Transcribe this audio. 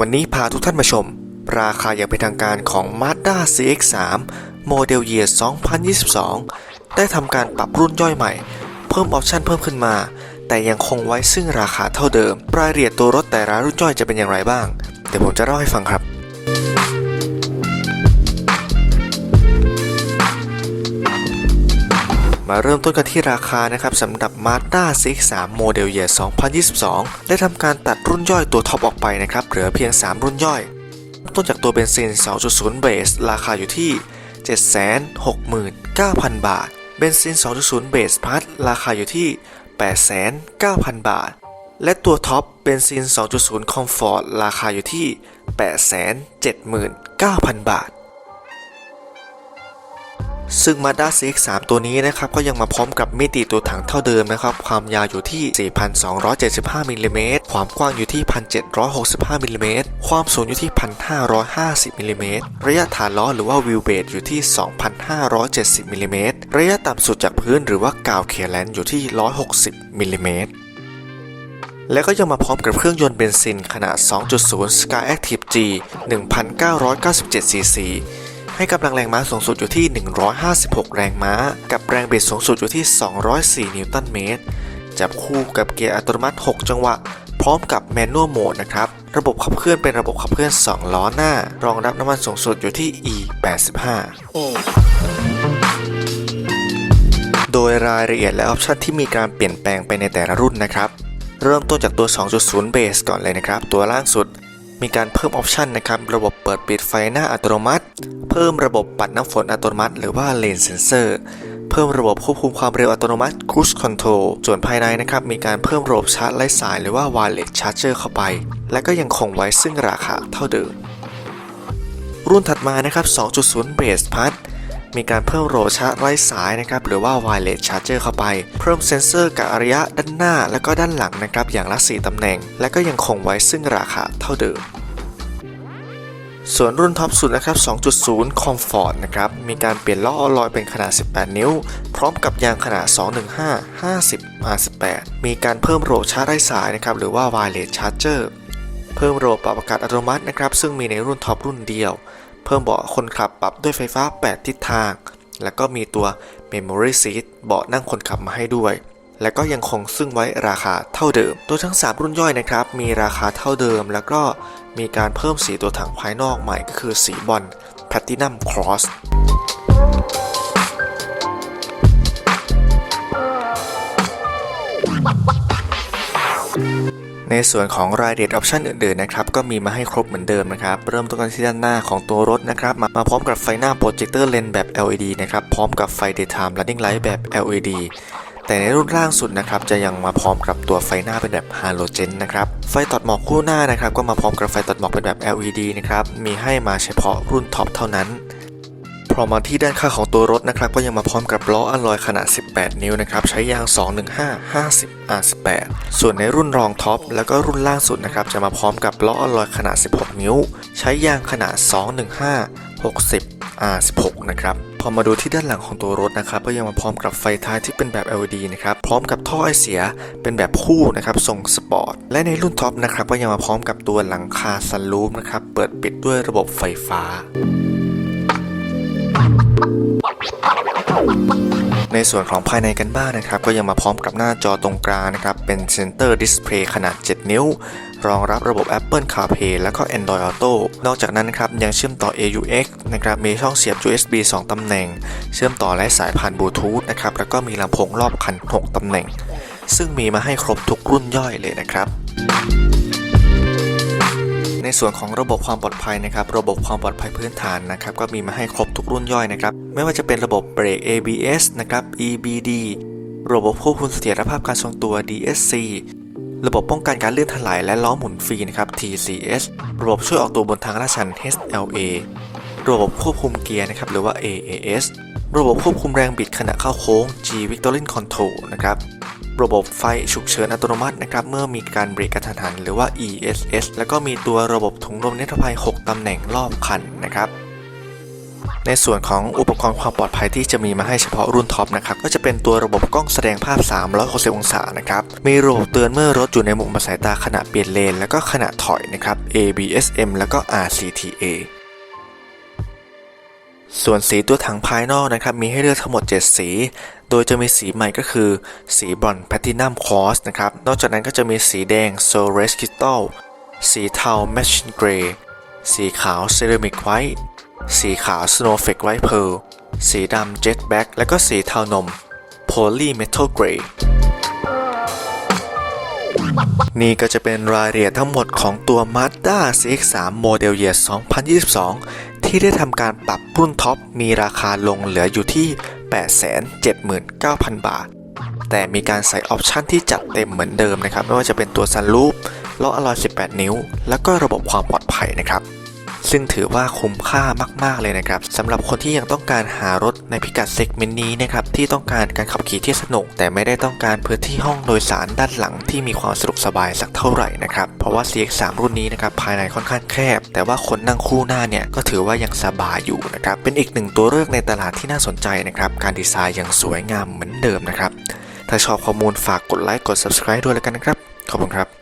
วันนี้พาทุกท่านมาชม ราคาอย่างเป็นทางการของ Mazda CX-3 โมเดล Year 2022 ได้ทำการปรับรุ่นย่อยใหม่ เพิ่มออปชันเพิ่มขึ้นมา แต่ยังคงไว้ซึ่งราคาเท่าเดิม รายละเอียดตัวรถแต่ละรุ่นย่อยจะเป็นอย่างไรบ้าง เดี๋ยวผมจะเล่าให้ฟังครับ มาเริ่มต้นกันที่ราคานะครับสำหรับ Mazda CX-3 โมเดล Year 2022 ได้ทำการตัดรุ่นย่อยตัวท็อปออกไปนะครับ เหลือเพียง 3 รุ่นย่อย ต้นจากตัวเบนซิน 2.0 เบส ราคาอยู่ที่ 769,000 บาท เบนซิน 2.0 เบสพัทราคาอยู่ที่ 8,900 บาท และตัวท็อปเบนซิน 2.0 Comfort ราคาอยู่ที่ 879,000 บาท ซึ่ง Mazda CX-3 ตัวนี้นะครับก็ยังมาพร้อมกับมิติตัวถังเท่าเดิมนะครับ ความยาวอยู่ที่ 4,275 มิลลิเมตร ความกว้างอยู่ที่ 1,765 มิลลิเมตร ความสูงอยู่ที่ 1,550 มิลลิเมตร ระยะฐานล้อหรือว่าวิวเบสอยู่ที่ 2,570 มิลลิเมตร ระยะต่ำสุดจากพื้นหรือว่ากาวเคลียร์แลนด์อยู่ที่ 160 มิลลิเมตรและก็ยังมาพร้อมกับเครื่องยนต์เบนซินขนาด 2.0 Sky Active G 1,997 cc ให้กำลังแรงม้าสูงสุดอยู่ที่ 156 แรงม้า กับแรงบิดสูงสุดอยู่ที่ 204 นิวตันเมตร จับคู่กับเกียร์อัตโนมัติ 6 จังหวะ พร้อมกับแมนนวลโหมดนะครับ ระบบขับเคลื่อนเป็นระบบขับเคลื่อน 2 ล้อหน้า รองรับน้ำมันสูงสุดอยู่ที่ E85 โดยรายละเอียดและออปชันที่มีการเปลี่ยนแปลงไปในแต่ละรุ่นนะครับ เริ่มต้นจากตัว 2.0เบสก่อนเลยนะครับ ตัวล่างสุด มีการเพิ่มออปชันนะครับระบบเปิดปิดไฟหน้าอัตโนมัติ เพิ่มระบบปัดน้ำฝนอัตโนมัติ หรือว่าเลนเซนเซอร์เพิ่มระบบควบคุมความเร็วอัตโนมัติ Cruise Control ส่วนภายในนะครับมีการเพิ่มระบบชาร์จไร้สาย หรือว่า Wireless Charger เข้าไป และก็ยังคงไว้ซึ่งราคาเท่าเดิม รุ่นถัดมานะครับ 2.0 Base Plus มีการเพิ่มโรชาร์ไร้สายนะครับหรือว่า Wireless Charger เข้าไป เพิ่มเซ็นเซอร์กับระยะด้านหน้าและก็ด้านหลังนะครับอย่างละ 4 ตำแหน่ง และก็ยังคงไว้ซึ่งราคาเท่าเดิมส่วนรุ่นท็อปสุดนะครับ 2.0 Comfort นะครับ มีการเปลี่ยนล้ออลลอยเป็นขนาด 18 นิ้ว พร้อมกับยางขนาด 215 50 R18 มีการเพิ่มรชาร์จไร้สายนะครับ หรือว่า Wireless Charger เพิ่มระบบปรับอากาศอัตโนมัตินะครับ ซึ่งมีในรุ่นท็อปรุ่นเดียว เพิ่มเบาะคนขับปรับด้วยไฟฟ้า 8 ทิศทาง แล้วก็มีตัว Memory Seat เบาะนั่งคนขับมาให้ด้วย และก็ยังคงซึ่งไว้ราคาเท่าเดิม ตัวทั้ง 3 รุ่นย่อยนะครับ มีราคาเท่าเดิม แล้วก็มีการเพิ่มสีตัวถังภายนอกใหม่ก็คือสีบอล Platinum Cross ในส่วนของรายละเอียดออปชันอื่นๆนะครับก็มีมาให้ครบเหมือนเดิมนะครับเริ่มต้นกันที่ด้านหน้าของตัวรถนะครับมามาพร้อมกับไฟหน้าโปรเจคเตอร์เลนแบบ LED นะครับพร้อมกับไฟ Daytime Running Light แบบ LED แต่ในรุ่นล่างสุดนะครับจะยังมาพร้อมกับตัวไฟหน้าเป็นแบบฮาโลเจนนะครับไฟตัดหมอกคู่หน้านะครับก็มาพร้อมกับไฟตัดหมอกเป็นแบบ LED นะครับมีให้มาเฉพาะรุ่นท็อปเท่านั้น พอมาที่ด้านข้างของตัวรถนะครับก็ยังมาพร้อมกับล้ออัลลอยขนาด 18 นิ้วนะครับใช้ยาง 215 50 R18 ส่วนในรุ่นรองท็อปแล้วก็รุ่นล่างสุดนะครับจะมาพร้อมกับล้ออัลลอยขนาด 16 นิ้ว ใช้ยางขนาด 215 60 R16 นะครับพอมาดูที่ด้านหลังของตัวรถนะครับก็ยังมาพร้อมกับไฟท้ายที่เป็นแบบ LED นะครับพร้อมกับท่อไอเสียเป็นแบบคู่นะครับทรงสปอร์ตและในรุ่นท็อปนะครับก็ยังมาพร้อมกับตัวหลังคาซันรูฟนะครับเปิดปิดด้วยระบบไฟฟ้า ในส่วนของภายในกันบ้างนะครับ ก็ยังมาพร้อมกับหน้าจอตรงกลางนะครับ เป็น Center Display ขนาด 7 นิ้ว รองรับระบบ Apple CarPlay แล้วก็ Android Auto นอกจากนั้นครับยังเชื่อมต่อ AUX นะครับมีช่องเสียบ USB 2 ตำแหน่ง เชื่อมต่อและสายผ่านบลูทูธนะครับแล้วก็มีลำโพงรอบคัน 6 ตำแหน่ง ซึ่งมีมาให้ครบทุกรุ่นย่อยเลยนะครับ ในส่วนของระบบความปลอดภัยนะครับ ระบบความปลอดภัยพื้นฐานนะครับ ก็มีมาให้ครบทุกรุ่นย่อยนะครับ ไม่ว่าจะเป็นระบบเบรก ABS นะครับ EBD ระบบควบคุมเสถียรภาพการทรงตัว DSC ระบบป้องกันการเลื่อนถลายและล้อหมุนฟรีนะครับ TCS ระบบช่วยออกตัวบนทางลาดชัน HLA ระบบควบคุมเกียร์นะครับหรือว่า AAS ระบบควบคุมแรงบิดขณะเข้าโค้ง G-Victorin Control นะครับ ระบบไฟฉุกเฉินอัตโนมัตินะครับเมื่อมีการเบรกกระทันหันหรือว่า ESS แล้วก็มีตัวระบบถุงลมนิรภัย 6 ตำแหน่งรอบคันนะครับในส่วนของอุปกรณ์ความปลอดภัยที่จะมีมาให้เฉพาะรุ่นท็อปนะครับก็จะเป็นตัวระบบกล้องแสดงภาพ 360 องศานะครับมีระบบเตือนเมื่อรถอยู่ในมุมสายตาขณะเปลี่ยนเลน แล้วก็ขณะถอยนะครับ ABSM แล้วก็ RCTA ส่วนสีตัวถังภายนอกนะครับมีให้เลือกทั้งหมด 7 สี โดยจะมีสีใหม่ก็คือ สีบรอนแพทินัมคอสนะครับ นอกจากนั้นก็จะมีสีแดงโซเรสคิต a l สีเทาแมชชินเกรย์สีขาวเซรามิกไวท์สีขาวสโนว์เฟกไวท์เพลสีดำเจ็ตแบ็กและก็สีเทานมโพลีเมทัลเกรย์นี่ก็จะเป็นรายละเอียดทั้งหมดของตัว Mazda CX-3 Model Year 2022 ที่ได้ทำการปรับรุ่นท็อปมีราคาลงเหลืออยู่ที่ 879,000 บาท แต่มีการใส่ออปชันที่จัดเต็มเหมือนเดิมนะครับ ไม่ว่าจะเป็นตัวซันรูปล้ออลอย 18 นิ้ว แล้วก็ระบบความปลอดภัยนะครับ ซึ่งถือว่าคุ้มค่ามากๆเลยนะครับสำหรับคนที่ยังต้องการหารถในพิกัดเซกเมนต์นี้นะครับที่ต้องการการขับขี่ที่สนุก แต่ไม่ได้ต้องการพื้นที่ห้องโดยสารด้านหลังที่มีความสะดวกสบายสักเท่าไหร่นะครับเพราะว่า CX3 รุ่นนี้นะครับภายในค่อนข้างแคบ แต่ว่าคนนั่งคู่หน้าเนี่ยก็ถือว่ายังสบายอยู่นะครับเป็นอีกหนึ่งตัวเลือกในตลาดที่น่าสนใจนะครับการดีไซน์ยังสวยงามเหมือนเดิมนะครับถ้าชอบข้อมูลฝากกดไลค์กด subscribe ด้วยแล้วกันนะครับขอบคุณครับ